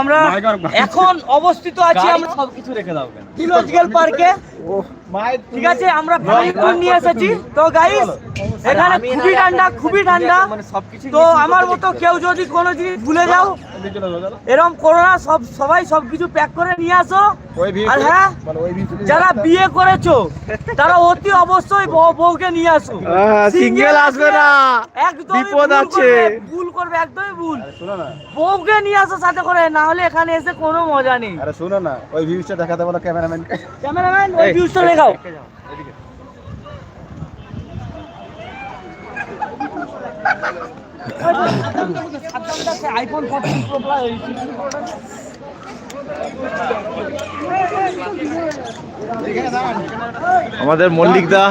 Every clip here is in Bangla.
আমরা এখন অবস্থিত আছি আমরা সবকিছু রেখে দাও কেন? ফিলোজিক্যাল পার্কে ঠিক আছে আমরা ফ্যামিলি নিয়ে এসেছি। তো গাইস এখানে খুবই ঠান্ডা খুবই ঠান্ডা। মানে তো আমার মতো কেউ যদি কোনো জিনিস ভুলে যাও এরকম করো না সব সবাই সবকিছু প্যাক করে নিয়ে আসো। আর হ্যাঁ যারা বিয়ে করেছ তারা অতি অবশ্যই বউ- বউকে নিয়ে আসো। সিঙ্গেল আসবে না। একদমই বিপদ আছে। ভুল করবে একদমই ভুল। বউকে নিয়ে আসো সাথে করে না হলে এখানে এসে কোনো মজা নেই। আরে শোনো না ওই ভিউজটা দেখাতে বলো ক্যামেরাম্যান ক্যামেরাম্যান ওই ভিউজটা দেখাও। আমাদের মল্লিক দা।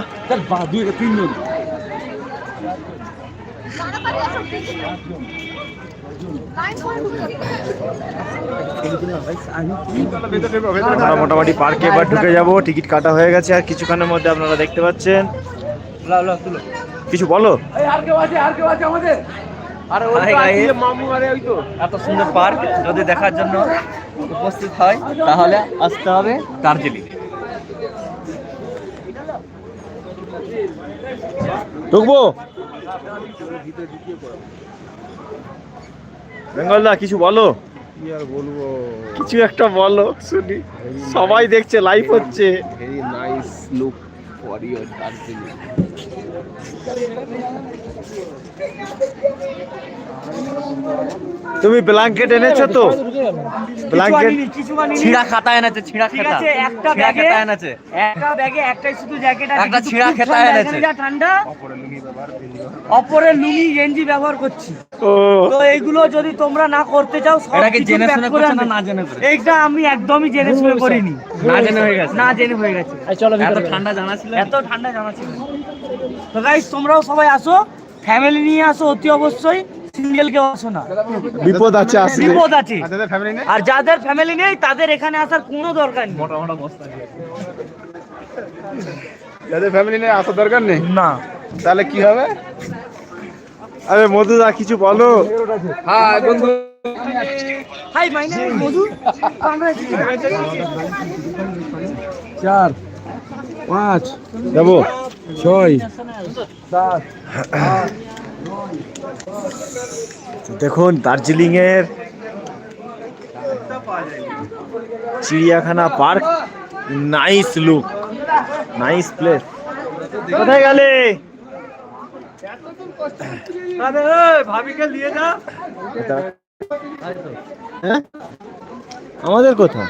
আমরা মোটামুটি পার্কে এবার ঢুকে যাব। টিকিট কাটা হয়ে গেছে আর কিছুক্ষণের মধ্যে আপনারা দেখতে পাচ্ছেন। কিছু বলো? Hi guys. এত সুন্দর পার্ক যদি দেখার জন্য উপস্থিত হয় তাহলে আসতে হবে দার্জিলিং। ঢুকবো? বেঙ্গল দা কিছু বলো? আর বলব? কিছু একটা বলো শুনি। সবাই দেখছে লাইভ হচ্ছে। Very nice look for your Darjeeling তুমি ব্ল্যাঙ্কেট এনেছো তো? ব্ল্যাঙ্কেট ছিঁড়া খাতা এনেছে ছিঁড়া ঠিক খাতা। আছে একটা ব্যাগে খাতা এনেছে। একটা ব্যাগে একটাই শুধু জ্যাকেট আছে একটা ছিঁড়া খেতা ঠান্ডা, এনেছে। যা ঠান্ডা অপরের লুঙ্গি গেঞ্জি ব্যবহার করছি। তো এইগুলো যদি তোমরা না করতে চাও এটা কি জেনে শুনে করছ না না জেনে করে? এইটা আমি একদমই জেনে শুনে করিনি। না জেনে হয়ে গেছে। না জেনে হয়ে গেছে। এত ঠান্ডা জানা ছিল? এত ঠান্ডা জানা ছিল। তো গাইস তোমরাও সবাই আসো। ফ্যামিলি নিয়ে আসো অতি অবশ্যই সিঙ্গেল কেউ আসো না। বিপদ আছে আসলে। বিপদ আছে। ফ্যামিলি আর যাদের ফ্যামিলি নেই তাদের এখানে আসার কোনো দরকার নেই। যাদের ফ্যামিলি নেই আসার দরকার নেই? না। তাহলে কি হবে? আরে মধুদা কিছু বলো। হ্যাঁ বন্ধু। Hi my name is Madhu. চার পাঁচ। যাব। ছয়। দেখুন দার্জিলিং এর চিড়িয়াখানা park. Nice look nice place কোথায় গেলে? ভাবিকে নিয়ে যা হ্যাঁ? আমাদের কোথায়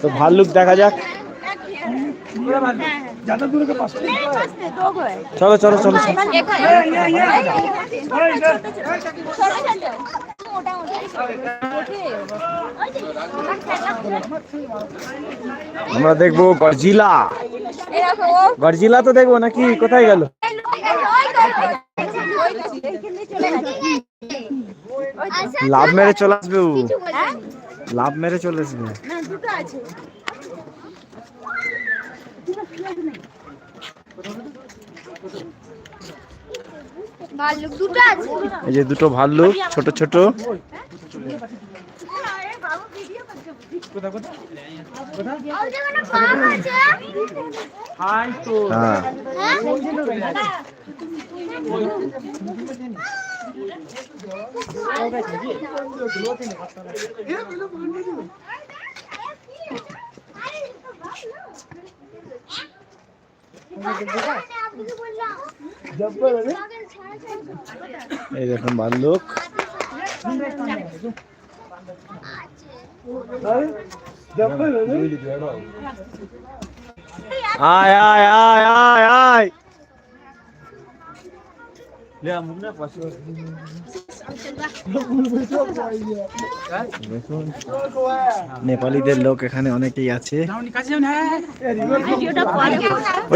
তো ভাল্লুক দেখা যাক। চলো চলো চলো। চলো। আমরা দেখব গরজিলা। গরজিলা তো দেখব নাকি? কোথায় গেল? লাভ মেরে চলে আসবে ও। লাভ মেরে চলে আসবে। আছে এই যে দুটো ভাল্লুক ছোট ছোট হ্যাঁ এই দেখুন ভাল্লুক আয় আয় আয় আয় আয়। নেপালিদের লোক এখানে অনেকেই আছে।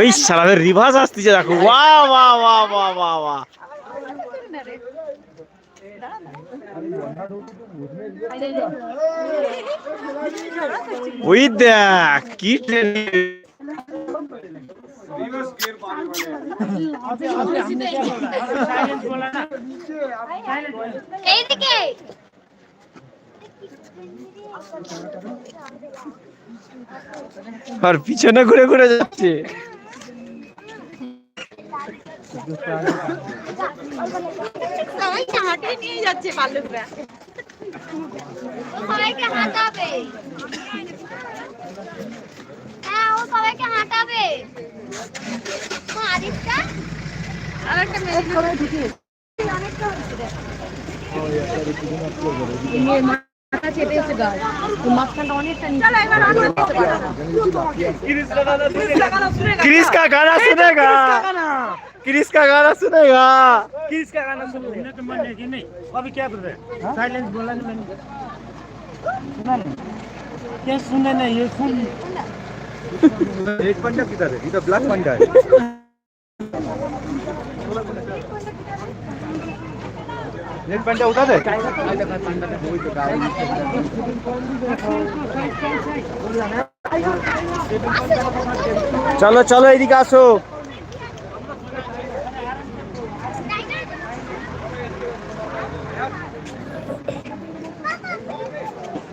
ওই সালাদের রিভার্স আসতেছে, দেখো। বাহ বাহ বাহ বাহ বাহ বাহ ওই দেখ, কি ট্রেন এইদিকে। আর পিছনে ঘুরে ঘুরে যাচ্ছে। সবাইকে হাঁটাবে। হ্যাঁ ও সবাইকে হাঁটাবে। क्रिस का गाना सुनेगा। क्रिस का गाना सुनेगा। क्रिस का गाना सुनने का मन है नहीं अभी क्या बोल रहे हैं? हाँ? साइलेंस बोला नहीं मैंने। क्या सुना नहीं ये सुन। रेड पंडा किधर है इधर ब्लैक पंडा है रेड पंडा उठा दे চলো চলো এদিকে আসো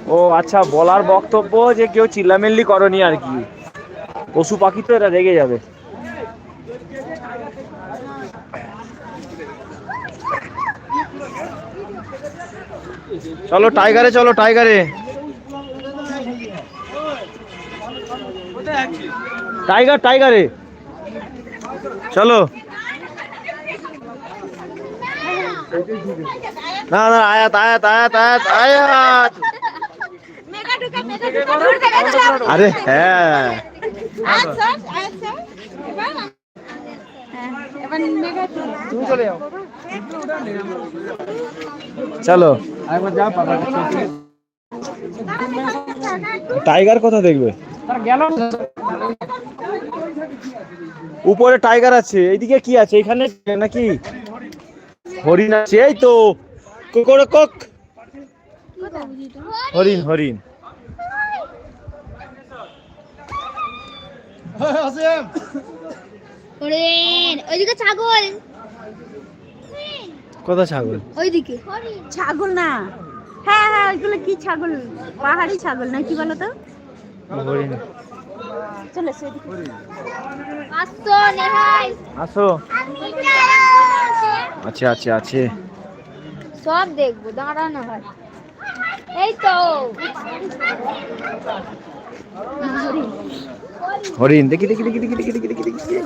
ও আচ্ছা বলার বক্তব্য যে কেউ চিল্লামিল্লি করনি আর কি পশু পাখি তো এরা রেগে যাবে। চলো টাইগারে চলো টাইগারে। টাইগার টাইগারে। চলো। না না আয়াত আয়াত আয়াত আয়াত আয়াত। আরে হ্যাঁ। চলো। টাইগার কোথা দেখবে? উপরে টাইগার আছে, এইদিকে কি আছে? এখানে নাকি? হরিণ আছে, এই তো। কক হরিণ হরিণ। ওইদিকে ছাগল। কোথা ছাগল? ওইদিকে। ছাগল না। হ্যাঁ হ্যাঁ ওইগুলো কি ছাগল? পাহাড়ি ছাগল না কি বলো তো চলে সেদিকে নেহাই। আসো। আছে আছে আছে। সব দেখব দাঁড়া না ভাই এই তো। হরিণ দেখি দেখি দেখি দেখি দেখি দেখি দেখি দেখি।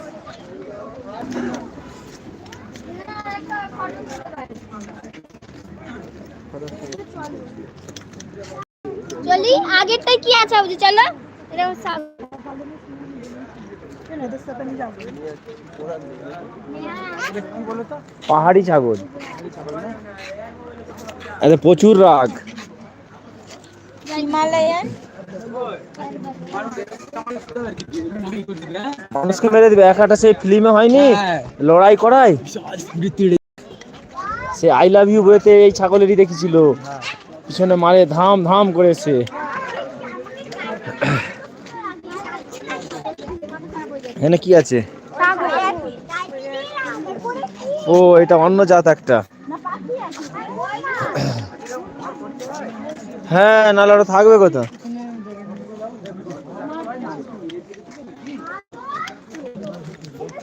চলি আগেরটাই কি আছে বুঝি চলো। এরকম পাহাড়ি ছাগল। প্রচুর রাগ। হিমালয়ান। মানুষকে মেরে দিবে। একাটা সেই ফিল্মে হয়নি? লড়াই করাই? সে আই লাভ ইউ বইতে এই ছাগলেরই দেখেছিল। পিছনে মারে ধাম ধাম করেছে এখানে কি আছে? ও এটা অন্য জাত একটা। হ্যাঁ নাহলে ওটা থাকবে কোথা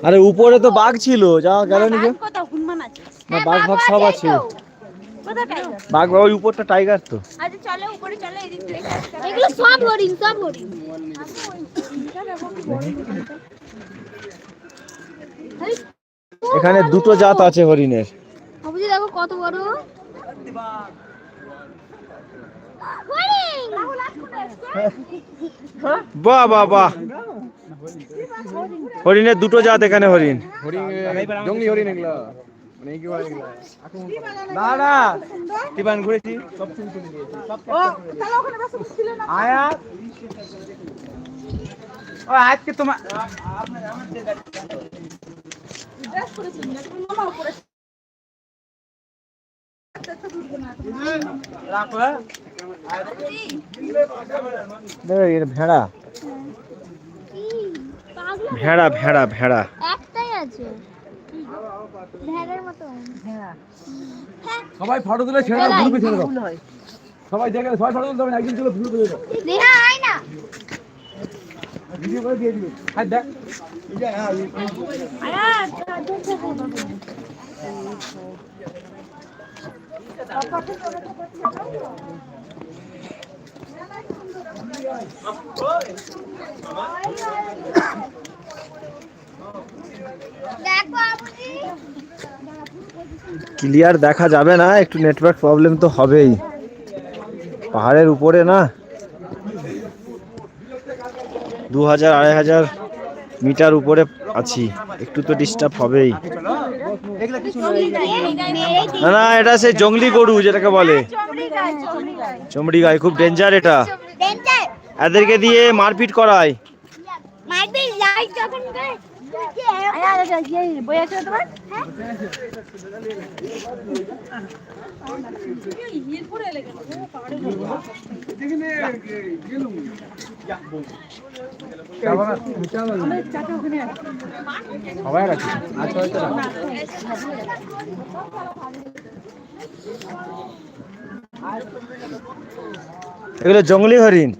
আরে উপরে তো বাঘ ছিল যা গেল নাকি? কত হনুমান আছে। না বাঘ ফাঘ সব আছে বাঘ ওই উপরটা টাইগার তো। আচ্ছা চলো উপরে চলো এদিক থেকে এগুলো সব হরিণ সব হরিণ। এখানে দুটো জাত আছে হরিণের। দেখো কত বড়। বাহ বাহ বাহ হরিণের দুটো জাত এখানে হরিণ জঙ্গলি হরিণ এগুলা মানে আয়া ও আজকে তোমার হ্যাঁ? ভেড়া। ভেড়া ভেড়া ভেড়া। একটাই আছে। সবাই ফটো তুলে ছেড়ে দাও গ্রুপে ছেড়ে দাও। সবাই দেখে সবাই ফটো তুলতে হবে একদিন তুলে গ্রুপে দাও নেহা আয় না। ভিডিও করে দিয়ে দিবে। হাই দেখ। আপুজি ক্লিয়ার দেখা যাবে না একটু নেটওয়ার্ক প্রবলেম তো হবেই। পাহাড়ের উপরে না? দু হাজার আড়াই হাজার মিটার উপরে আছি একটু তো ডিস্টার্ব হবেই। না না এটা সে জঙ্গলি গরু যেটাকে বলে। চমড়ি গায় খুব ডেঞ্জার এটা। এদেরকে দিয়ে মারপিট করায়। না এগুলো জঙ্গলি হরিণ।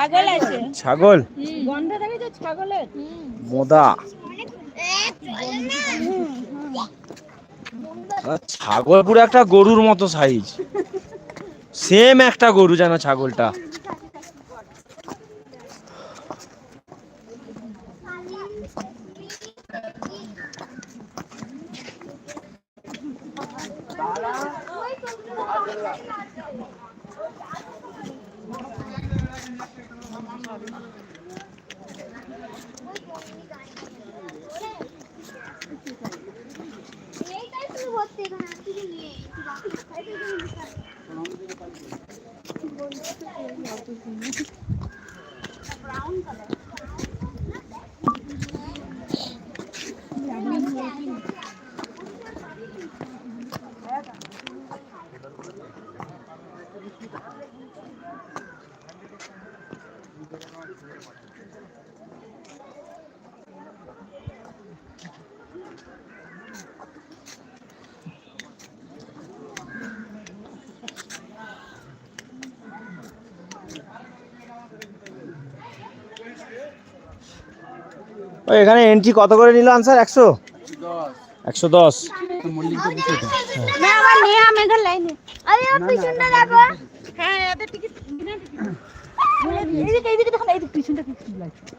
ছাগল আছে? ছাগল? গন্ধ ছাগলের? মোদা। ছাগল পুরো একটা গরুর মতো সাইজ সেম একটা গরু যেন ছাগলটা। এখানে এন্ট্রি কত করে নিল আনসার একশো? একশো দশ না আমার নেহা মেঘের লাইনে আরে ওর পিছনটা দেখো হ্যাঁ এদের টিকিট এইদিকে এইদিকে দেখুন এইদিকে পিছনটা কি লাগছে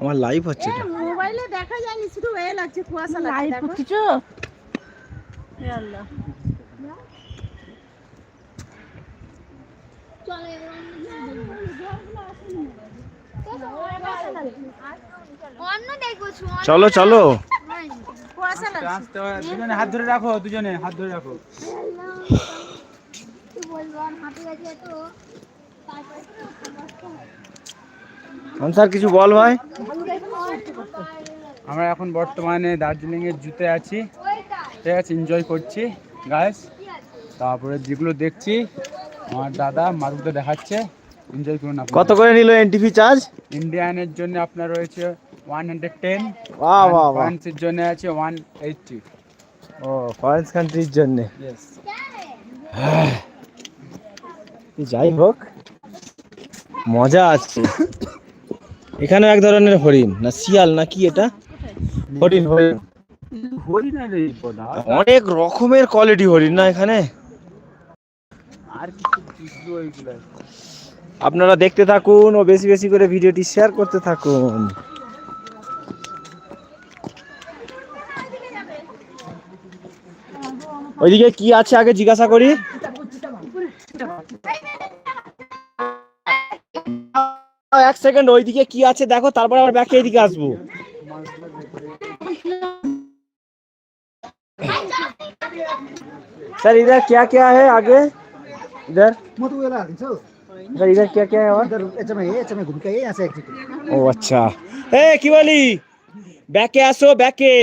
আমার লাইভ হচ্ছে এটা। মোবাইলে দেখা যায়নি শুধু এ লাগছে কুয়াশা লাগছে লাইভ কিছু আল্লাহ। চলে অন্য দেখব চলো চলো কুয়াশা লাগছে আসতে হয় দুজনে হাত ধরে রাখো দুজনে হাত ধরে রাখো। গেছে তারপরে আনসার কিছু বল ভাই? আমরা এখন বর্তমানে দার্জিলিং এর জুতে আছি। ঠিক আছে এনজয় করছি গাইস তারপরে যেগুলো দেখছি আমার দাদা মারুতে দেখাচ্ছে। এনজয় করুন আপনারা। কত করে নিল এনটিভি চার্জ ইন্ডিয়ানের জন্য আপনার রয়েছে ফ্রান্সের জন্য আছে ওয়ান এইটটি ও ফরেন কান্ট্রির জন্য। যাই হোক মজা আছে। এখানে এক ধরনের হরিণ না শিয়াল না কি এটা? হরিণ হরিণ। অনেক রকমের কোয়ালিটি হরিণ না এখানে? আপনারা দেখতে থাকুন ও বেশি বেশি করে ভিডিওটি শেয়ার করতে থাকুন। ওইদিকে কি আছে আগে জিজ্ঞাসা করি এক সেকেন্ড ওইদিকে কি আছে দেখো তারপর আবার ব্যাকে এদিকে আসবো सर इधर क्या क्या है आगे इधर म त उयोलाई हालिदिन्छु इधर इधर क्या क्या है और इधर एचएमआई एचएमआई घुमके यहाँ से एक्जिट ও আচ্ছা এ কি বলি ব্যাকে আসো ব্যাকে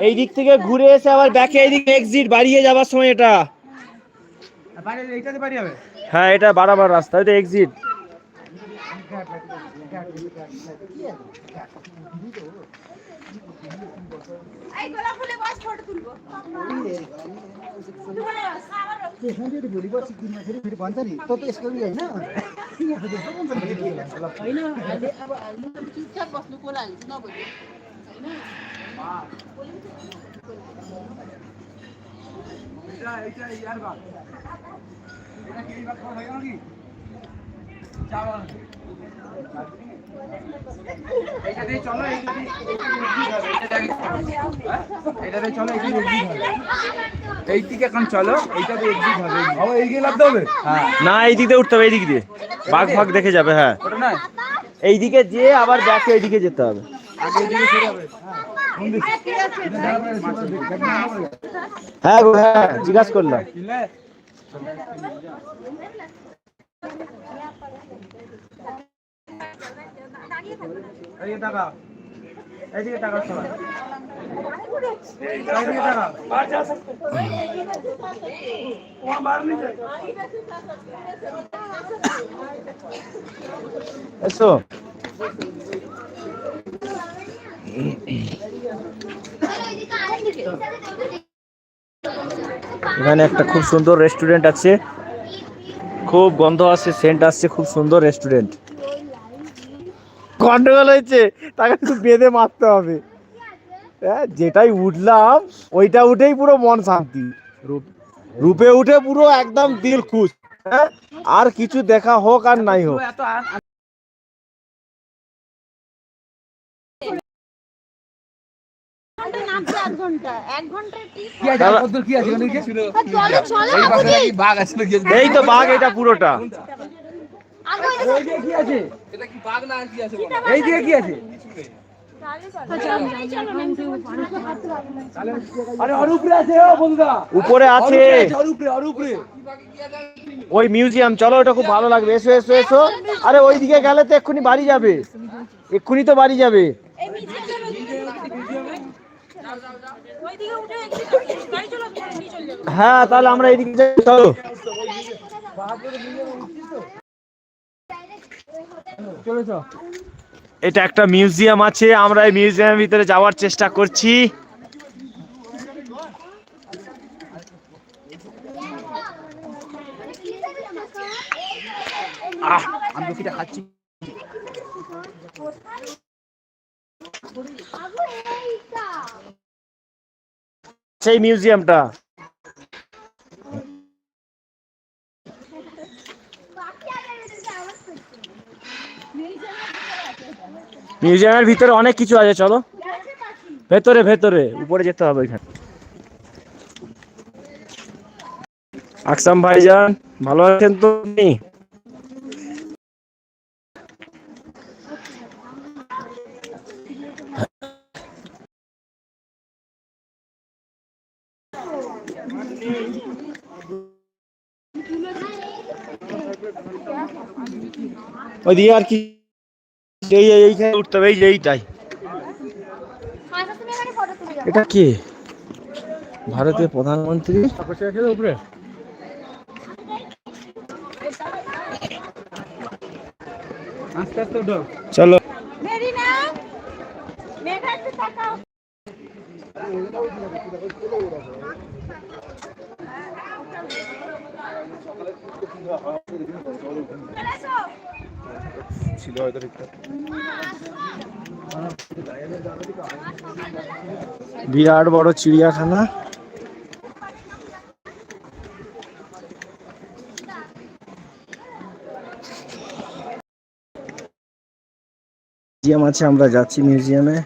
এই দিক থেকে ঘুরে এসে আবার ব্যাকে এইদিকে এক্সিট বাড়িয়ে যাবার সময় এটা এইটাতে পারি হবে হ্যাঁ এটা বাড়াবার রাস্তা এটা এক্সিট त्यसमा फेरि भोलि पर्सि दिनमा फेरि फेरि भन्छ नि तँ त यसको उयो होइन এইটাতে এই দিকে এখন না এই উঠতে হবে এই দিক দিয়ে। বাঘ ভাগ দেখে যাবে হ্যাঁ। এইদিকে যেয়ে আবার ব্যাকে এইদিকে যেতে হবে। হবে হ্যাঁ। গো হ্যাঁ জিজ্ঞাসা করলাম কিনলে এইদিকে টাকা এইদিকে টাকা সবাই এইদিকে টাকা এসো। এখানে একটা খুব সুন্দর রেস্টুরেন্ট আছে। খুব গন্ধ আসছে সেন্ট আসছে, খুব সুন্দর রেস্টুরেন্ট গন্ডগোল হয়েছে, তাকে একটু বেঁধে মারতে হবে। হ্যাঁ যেটাই উঠলাম, ওইটা উঠেই পুরো মন শান্তি। রূপে উঠে পুরো একদম দিল খুশ। হ্যাঁ আর কিছু দেখা হোক আর নাই হোক। আধ ঘণ্টা এক ঘন্টায় কি? কি আছে? আর কি আছে? ওখানে চলে চলে এই বাঘ আছে নাকি? এই তো বাঘ এটা পুরোটা। কি আছে? কি উপরে আছে। উপরে ওই মিউজিয়াম চলো ওটা খুব ভালো লাগবে। এসো এসো এসো। আরে ওইদিকে গেলে তো এক্ষুনি বাড়ি যাবে। এক্ষুনি তো বাড়ি যাবে। হ্যাঁ তাহলে আমরা এইদিকে যাই চলো। এটা একটা মিউজিয়াম আছে আমরা এই মিউজিয়ামের ভিতরে যাওয়ার চেষ্টা করছি। আহ আমি কিটা খাচ্ছি। সেই মিউজিয়ামটা। মিউজিয়ামের ভিতরে অনেক কিছু আছে, চলো। ভেতরে ভেতরে, উপরে যেতে হবে এখানে। আকসাম ভাইজান, ভালো আছেন তো ওইদিকে আর কি এই এই- এইখানে উঠতে হবে, এই এইটাই এটা কে? ভারতের প্রধানমন্ত্রী? উপরে চলো। মেরিনা মেঘা হয়তো ঠিকঠাক। বিরাট বড় চিড়িয়াখানা। মিউজিয়াম আছে আমরা যাচ্ছি মিউজিয়ামে।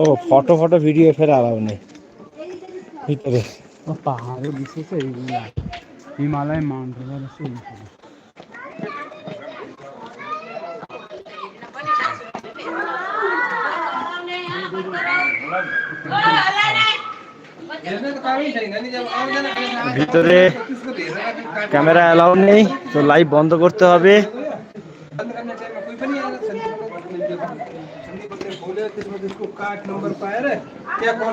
ও ফটো ফটো ভিডিও ফের আলাও নেই। ভিতরে পাহাড়ে বিশেষ হিমালয় মাউন্ট এভারেস্ট ভিতরে ক্যামেরা অ্যালাউ নেই তো লাইভ বন্ধ করতে হবে। इसमें जिसको काट नंबर पायर है। क्या कौन